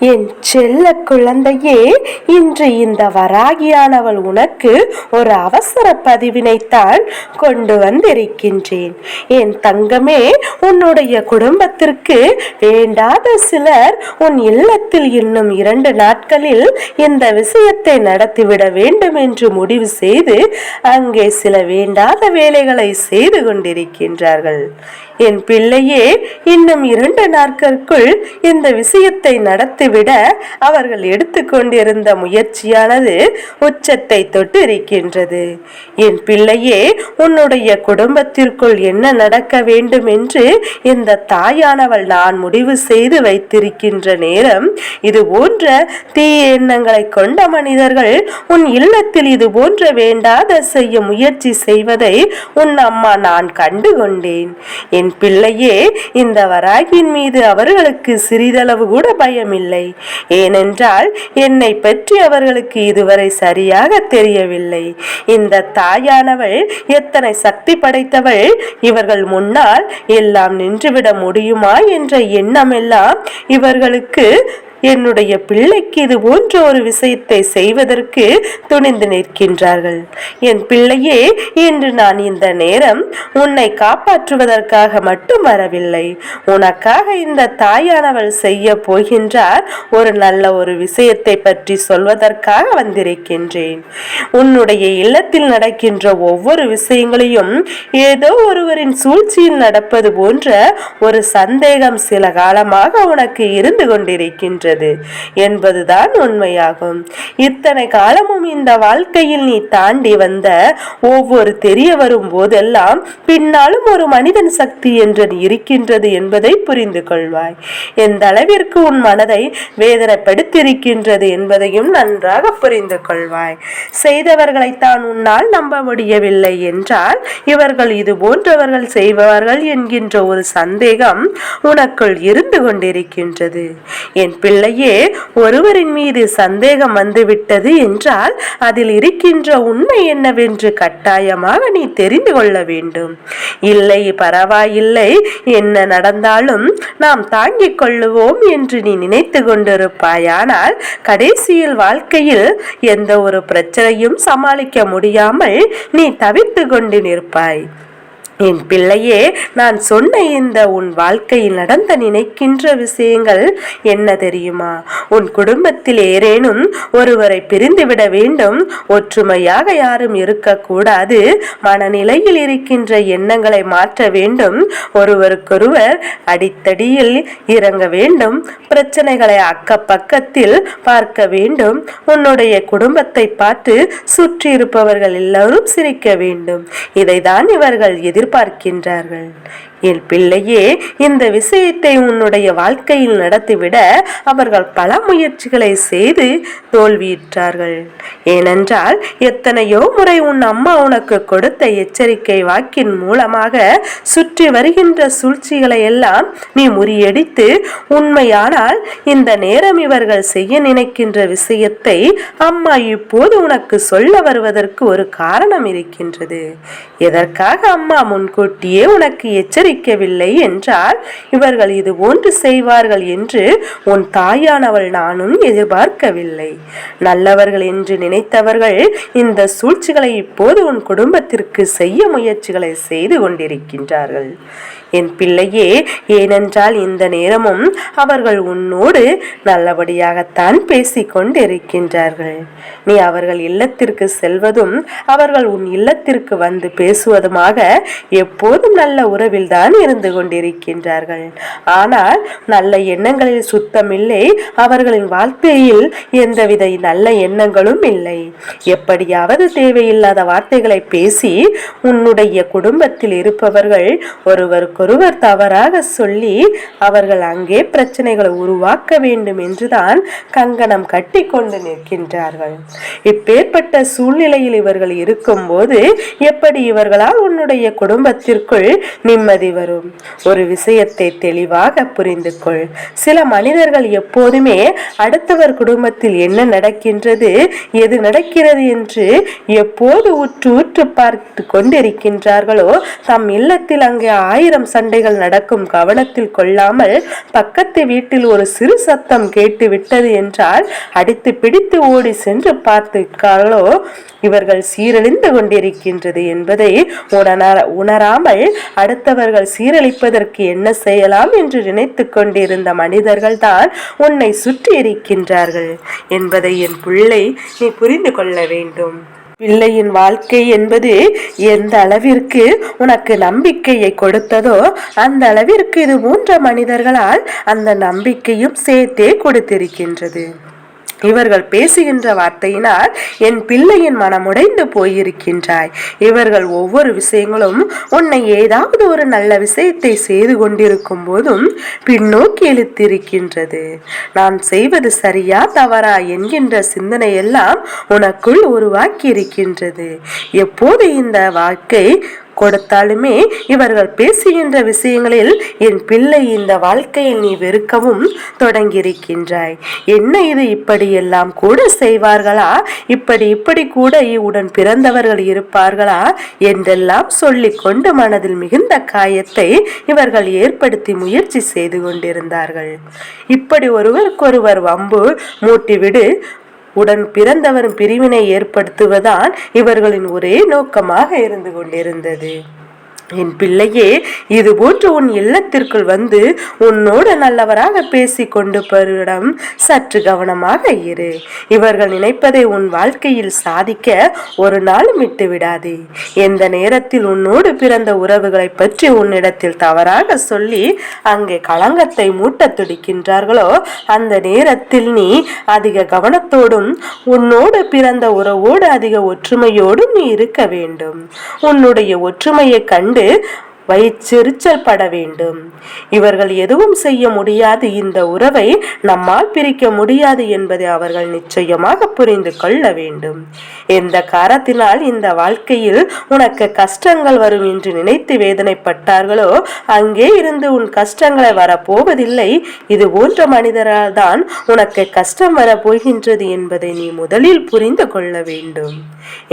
என் செல்ல குழந்தையே இன்று இந்த வராகியானவள் உனக்கு ஒரு அவசர பதிவினைத்தான் கொண்டு வந்திருக்கின்றேன். என் தங்கமே உன்னுடைய குடும்பத்திற்கு வேண்டாத சிலர் உன் இல்லத்தில் இன்னும் இரண்டு நாட்களில் இந்த விஷயத்தை நடத்திவிட வேண்டும் என்று முடிவு செய்து அங்கே சில வேண்டாத வேலைகளை செய்து கொண்டிருக்கின்றார்கள். என் பிள்ளையே இன்னும் இரண்டு நாட்களுக்குள் இந்த விஷயத்தை நடத்தி விட அவர்கள் எடுத்துக்கொண்டிருந்த முயற்சியானது உச்சத்தை தொட்டு இருக்கின்றது என் பிள்ளையே உன்னுடைய குடும்பத்திற்குள் என்ன நடக்க வேண்டும் என்று இந்த தாயானவள் நான் முடிவு செய்து வைத்திருக்கின்ற நேரம் இது போன்ற தீய எண்ணங்களை கொண்ட மனிதர்கள் உன் இல்லத்தில் இது போன்ற வேண்டாத செய்ய முயற்சி செய்வதை உன் அம்மா நான் கண்டு கொண்டேன் என் பிள்ளையே இந்த வராகியின் மீது அவர்களுக்கு சிறிதளவு கூட பயமில்லை. ஏனென்றால் என்னை பற்றி அவர்களுக்கு இதுவரை சரியாக தெரியவில்லை. இந்த தாயானவள் எத்தனை சக்தி படைத்தவள்? இவர்கள் முன்னால் எல்லாம் நின்றுவிட முடியுமா என்ற எண்ணமெல்லாம் இவர்களுக்கு என்னுடைய பிள்ளைக்கு இது போன்ற ஒரு விஷயத்தை செய்வதற்கு துணிந்து நிற்கின்றார்கள். என் பிள்ளையே இன்று நான் இந்த நேரம் உன்னை காப்பாற்றுவதற்காக மட்டும் வரவில்லை. உனக்காக இந்த தாயானவள் செய்ய போகின்றார். ஒரு நல்ல ஒரு விஷயத்தை பற்றி சொல்வதற்காக வந்திருக்கின்றேன். உன்னுடைய இல்லத்தில் நடக்கின்ற ஒவ்வொரு விஷயங்களையும் ஏதோ ஒருவரின் சூழ்ச்சியில் நடப்பது போன்ற ஒரு சந்தேகம் சில காலமாக உனக்கு இருந்து கொண்டிருக்கின்றது. இருக்கிறது என்பதுதான் உண்மையாகும். இத்தனை காலமும் இந்த வாழ்க்கையில் நீ தாண்டி வந்த ஒவ்வொரு தெரிய வரும் போதெல்லாம் பின்னாலும் ஒரு மனிதன் சக்தி என்று இருக்கின்றது என்பதை புரிந்து கொள்வாய். எந்த அளவிற்கு உன் மனதை வேதனைப்படுத்தியிருக்கின்றது என்பதையும் நன்றாக புரிந்து கொள்வாய். செய்தவர்களை தான் உன்னால் நம்ப முடியவில்லை என்றால் இவர்கள் இது போன்றவர்கள் செய்வார்கள் என்கின்ற ஒரு சந்தேகம் உனக்குள் இருந்து கொண்டிருக்கின்றது. என் பிள்ளை பிள்ளையே ஒருவரின் மீது சந்தேகம் வந்துவிட்டது என்றால் அதில் இருக்கின்ற உண்மை என்னவென்று கட்டாயமாக நீ தெரிந்து கொள்ள வேண்டும். இல்லை பரவாயில்லை. என்ன நடந்தாலும் நாம் தாங்கிக் கொள்ளுவோம் என்று நீ நினைத்து கொண்டிருப்பாயானால் கடைசியில் வாழ்க்கையில் எந்த ஒரு பிரச்சனையும் சமாளிக்க முடியாமல் நீ தவித்து கொண்டு நிற்பாய். என் பிள்ளையே நான் சொன்ன இந்த உன் வாழ்க்கையில் நடந்த நினைக்கின்ற விஷயங்கள் என்ன தெரியுமா? உன் குடும்பத்தில் ஏறேனும் ஒருவரை பிரிந்துவிட வேண்டும் ஒற்றுமையாக யாரும் இருக்கக்கூடாது மனநிலையில் இருக்கின்ற எண்ணங்களை மாற்ற வேண்டும் ஒருவருக்கொருவர் அடித்தடியில் இறங்க வேண்டும் பிரச்சனைகளை அக்க பக்கத்தில் பார்க்க வேண்டும் உன்னுடைய குடும்பத்தை பார்த்து சுற்றி இருப்பவர்கள் எல்லோரும் சிரிக்க வேண்டும். இதைதான் இவர்கள் எதிர் எதிர்பார்க்கின்றார்கள். என் பிள்ளையே இந்த விஷயத்தை உன்னுடைய வாழ்க்கையில் நடத்திவிட அவர்கள் பல முயற்சிகளை செய்து தோல்வியிட்டார்கள் ஏனென்றால் எத்தனையோ முறை உன் அம்மா உனக்கு கொடுத்த எச்சரிக்கை வாக்கின் மூலமாக சுற்றி வருகின்ற சூழ்ச்சிகளை எல்லாம் நீ முறியடித்து உண்மையானால் இந்த நேரம் இவர்கள் செய்ய நினைக்கின்ற விஷயத்தை அம்மா இப்போது உனக்கு சொல்ல வருவதற்கு ஒரு காரணம் இருக்கின்றது. எதற்காக அம்மா முன்கூட்டியே உனக்கு எச்சரிக்கவில்லை என்றால் இவர்கள் இது ஒன்று செய்வார்கள் என்று உன் தாயானவள் நானும் எதிர்பார்க்கவில்லை. நல்லவர்கள் என்று நினைத்தவர்கள் இந்த சூழ்ச்சிகளை இப்போது உன் குடும்பத்திற்கு செய்ய முயற்சிகளை செய்து கொண்டிருக்கின்றார்கள். என் பிள்ளையே ஏனென்றால் இந்த நேரமும் அவர்கள் உன்னோடு நல்லபடியாகத்தான் பேசிக்கொண்டிருக்கின்றார்கள். நீ அவர்கள் இல்லத்திற்கு செல்வதும் அவர்கள் உன் இல்லத்திற்கு வந்து பேசுவதுமாக எப்போதும் நல்ல உறவில்தான் இருந்து கொண்டிருக்கின்றார்கள். ஆனால் நல்ல எண்ணங்களில் சுத்தமில்லை அவர்களின் வாழ்க்கையில் எந்தவித நல்ல எண்ணங்களும் இல்லை. எப்படியாவது தேவையில்லாத வார்த்தைகளை பேசி உன்னுடைய குடும்பத்தில் இருப்பவர்கள் ஒருவருக்கு ஒருவர் தவறாக சொல்லி அவர்கள் அங்கே பிரச்சனைகளை உருவாக்க வேண்டும் என்றுதான் கங்கணம் கட்டி கொண்டு நிற்கின்றார்கள். இப்பேற்பட்ட சூழ்நிலையில் இவர்கள் இருக்கும்போது எப்படி இவர்களால் உன்னுடைய குடும்பத்திற்குள் நிம்மதி வரும்? ஒரு விஷயத்தை தெளிவாக புரிந்து கொள். சில மனிதர்கள் எப்போதுமே அடுத்தவர் குடும்பத்தில் என்ன நடக்கின்றது எது நடக்கிறது என்று எப்போது உற்று உற்று பார்த்து கொண்டிருக்கின்றார்களோ தம் இல்லத்தில் அங்கே ஆயிரம் சண்டைகள் நடக்கும் கவனத்தில் கொள்ளாமல் பக்கத்து வீட்டில் ஒரு சிறு சத்தம் கேட்டு விட்டது என்றால் அடித்து பிடித்து ஓடி சென்று பார்த்துக்காரோ இவர்கள் சீரழிந்து கொண்டிருக்கின்றது என்பதை உணர உணராமல் அடுத்தவர்கள் சீரழிப்பதற்கு என்ன செய்யலாம் என்று நினைத்து கொண்டிருந்த மனிதர்கள் தான் உன்னை சுற்றி இருக்கின்றார்கள் என்பதை என் பிள்ளை நீ புரிந்து கொள்ள வேண்டும். பிள்ளையின் வாழ்க்கை என்பது எந்த அளவிற்கு உனக்கு நம்பிக்கையை கொடுத்ததோ அந்த அளவிற்கு இது மூன்ற மனிதர்களால் அந்த நம்பிக்கையும் சேர்த்தே கொடுத்திருக்கின்றது. இவர்கள் பேசுகின்ற வார்த்தையினால் என் பிள்ளையின் மனமுடைந்து போயிருக்கின்றாய். இவர்கள் ஒவ்வொரு விஷயங்களும் உன்னை ஏதாவது ஒரு நல்ல விஷயத்தை செய்து கொண்டிருக்கும் போதும் பின்னோக்கி இழுத்திருக்கின்றது. நான் செய்வது சரியா தவறா என்கின்ற சிந்தனை எல்லாம் உனக்குள் உருவாக்கி இருக்கின்றது எப்போது இந்த வாழ்க்கை கொடுத்தாலுமே இவர்கள் பேசுகின்ற விஷயங்களில் என் பிள்ளை இந்த வாழ்க்கையில் நீ வெறுக்கவும் தொடங்கியிருக்கின்றாய். என்ன இது இப்படியெல்லாம் கூட செய்வார்களா? இப்படி இப்படி கூட உடன் பிறந்தவர்கள் இருப்பார்களா? என்றெல்லாம் சொல்லிக்கொண்டு மனதில் மிகுந்த காயத்தை இவர்கள் ஏற்படுத்தி முயற்சி செய்து கொண்டிருந்தார்கள். இப்படி ஒருவருக்கொருவர் வம்பு மூட்டிவிடு உடன் பிறந்தவரும் பிரிவினை ஏற்படுத்துவதான் இவர்களின் ஒரே நோக்கமாக இருந்து கொண்டிருந்தது. என் பிள்ளையே இது போன்று உன் இல்லத்திற்குள் வந்து உன்னோடு நல்லவராக பேசி கொண்டு பருடம் சற்று கவனமாக இரு. இவர்கள் நினைப்பதை உன் வாழ்க்கையில் சாதிக்க ஒரு நாளும் விட்டு விடாதே. எந்த நேரத்தில் உன்னோடு பிறந்த உறவுகளை பற்றி உன்னிடத்தில் தவறாக சொல்லி அங்கே களங்கத்தை மூட்ட துடிக்கின்றார்களோ அந்த நேரத்தில் நீ அதிக கவனத்தோடும் உன்னோடு பிறந்த உறவோடு அதிக ஒற்றுமையோடும் நீ இருக்க வேண்டும். உன்னுடைய ஒற்றுமையை கண்டு கொண்டு வயிற்றெரிச்சல் பட வேண்டும் இவர்கள் எதுவும் செய்ய முடியாது. இந்த உறவை நம்மால் பிரிக்க முடியாது என்பதை அவர்கள் நிச்சயமாக புரிந்து கொள்ள வேண்டும். எந்த காரத்தினால் இந்த வாழ்க்கையில் உனக்கு கஷ்டங்கள் வரும் என்று நினைத்து வேதனைப்பட்டார்களோ அங்கே இருந்து உன் கஷ்டங்களை வரப்போவதில்லை. இது போன்ற மனிதரால் தான் உனக்கு கஷ்டம் வரப்போகின்றது என்பதை நீ முதலில் புரிந்து கொள்ள வேண்டும்.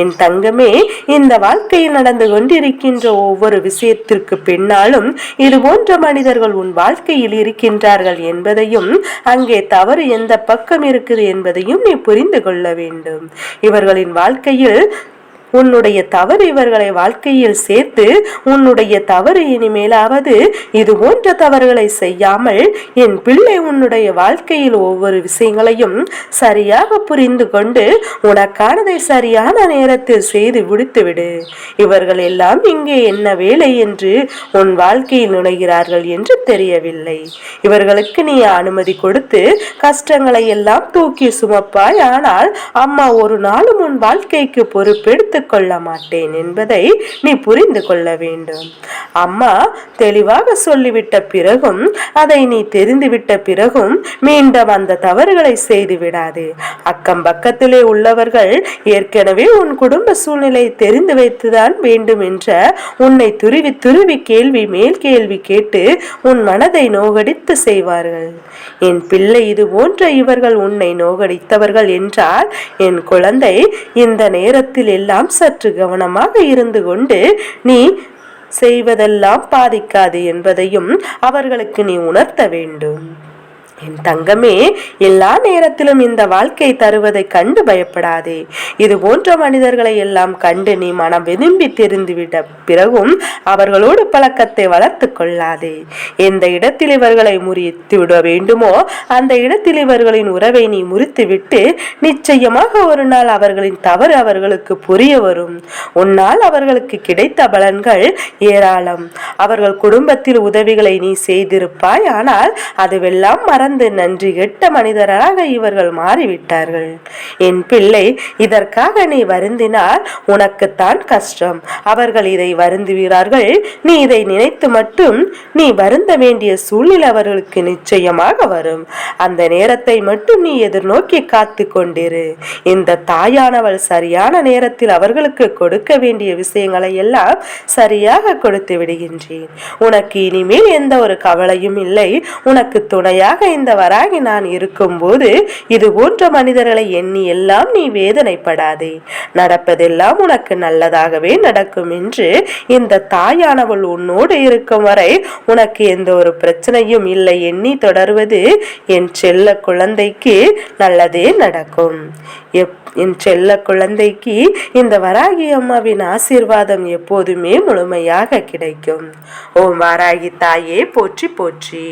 என் தங்கமே இந்த வாழ்க்கையில் நடந்து கொண்டிருக்கின்ற ஒவ்வொரு விஷயத்திற்கும் இதற்கு பின்னாலும் இது போன்ற மனிதர்கள் உன் வாழ்க்கையில் இருக்கின்றார்கள் என்பதையும் அங்கே தவறு எந்த பக்கம் இருக்குது என்பதையும் நீ புரிந்து கொள்ள வேண்டும். இவர்களின் வாழ்க்கையில் உன்னுடைய தவறு இவர்களை வாழ்க்கையில் சேர்த்து உன்னுடைய தவறு இனிமேலாவது இது போன்ற தவறுகளை செய்யாமல் என் பிள்ளை உன்னுடைய வாழ்க்கையில் ஒவ்வொரு விஷயங்களையும் சரியாக புரிந்து கொண்டு உனக்கானதை சரியான நேரத்தில் செய்து விடுத்துவிடு. இவர்கள் எல்லாம் இங்கே என்ன வேலை என்று உன் வாழ்க்கையில் நுழைகிறார்கள் என்று தெரியவில்லை. இவர்களுக்கு நீ அனுமதி கொடுத்து கஷ்டங்களை எல்லாம் தூக்கி சுமப்பாய். ஆனால் அம்மா ஒரு நாளும் உன் வாழ்க்கைக்கு பொறுப்பெடுத்து ஏற்றுக்கொள்ள மாட்டேன் என்பதை நீ புரிந்து கொள்ள வேண்டும். அம்மா தெளிவாக சொல்லிவிட்ட பிறகும் அதை நீ தெரிந்துவிட்ட பிறகும் மீண்டும் அந்த தவறுகளை செய்து விடாது அக்கம் பக்கத்திலே உள்ளவர்கள் ஏற்கனவே உன் குடும்ப சூழ்நிலை தெரிந்து வைத்துதான் வேண்டும் என்ற உன்னை துருவி துருவி கேள்வி மேல் கேள்வி கேட்டு உன் மனதை நோகடித்து செய்வார்கள். என் பிள்ளை இது போன்ற இவர்கள் உன்னை நோகடித்தவர்கள் என்றால் என் குழந்தை இந்த நேரத்தில் எல்லாம் சற்று கவனமாக இருந்து கொண்டு நீ செய்வதெல்லாம் பாதிக்காது என்பதையும் அவர்களுக்கு நீ உணர்த்த வேண்டும். என் தங்கமே எல்லா நேரத்திலும் இந்த வாழ்க்கை தருவதை கண்டு பயப்படாதே. இது போன்ற மனிதர்களை எல்லாம் கண்டு நீ மனம் விரும்பி தெரிந்துவிட்ட பிறகும் அவர்களோடு பழக்கத்தை வளர்த்து கொள்ளாதே. எந்த இடத்தில் இவர்களை முறித்து விட வேண்டுமோ அந்த இடத்தில் இவர்களின் உறவை நீ முறித்து விட்டு நிச்சயமாக ஒரு நாள் அவர்களின் தவறு அவர்களுக்கு புரிய வரும். உன்னால் அவர்களுக்கு கிடைத்த பலன்கள் ஏராளம். அவர்கள் குடும்பத்தில் உதவிகளை நீ செய்திருப்பாய் ஆனால் அதுவெல்லாம் மறந்து மறந்து நன்றி கெட்ட மனிதராக இவர்கள் மாறிவிட்டார்கள். என் பிள்ளை இதற்காக நீ வருந்தினால் உனக்குத்தான் கஷ்டம். அவர்கள் இதை வருந்துகிறார்கள். நீ இதை நினைத்து மட்டும் நீ வருந்த வேண்டிய சூழ்நிலை அவர்களுக்கு நிச்சயமாக வரும். அந்த நேரத்தை மட்டும் நீ எதிர்நோக்கி காத்து கொண்டிரு. இந்த தாயானவள் சரியான நேரத்தில் அவர்களுக்கு கொடுக்க வேண்டிய விஷயங்களை எல்லாம் சரியாக கொடுத்து விடுகின்றேன். உனக்கு இனிமேல் எந்த ஒரு கவலையும் இல்லை. உனக்கு துணையாக இந்த வராகி நான் இருக்கும்போது இது போன்ற மனிதர்களை எண்ணி எல்லாம் நீ வேதனைப்படாதே. நடப்பதெல்லாம் உனக்கு நல்லதாகவே நடக்கும் என்று இந்த தாயானவள் உன்னோடு இருக்கும் வரை உனக்கு எந்த ஒரு பிரச்சனையும் இல்லை எண்ணி தொடர்வது என் செல்ல குழந்தைக்கு நல்லதே நடக்கும். எப் என் செல்ல குழந்தைக்கு இந்த வராகி அம்மாவின் ஆசீர்வாதம் எப்போதுமே முழுமையாக கிடைக்கும். ஓம் வாராகி தாயே போற்றி போற்றி.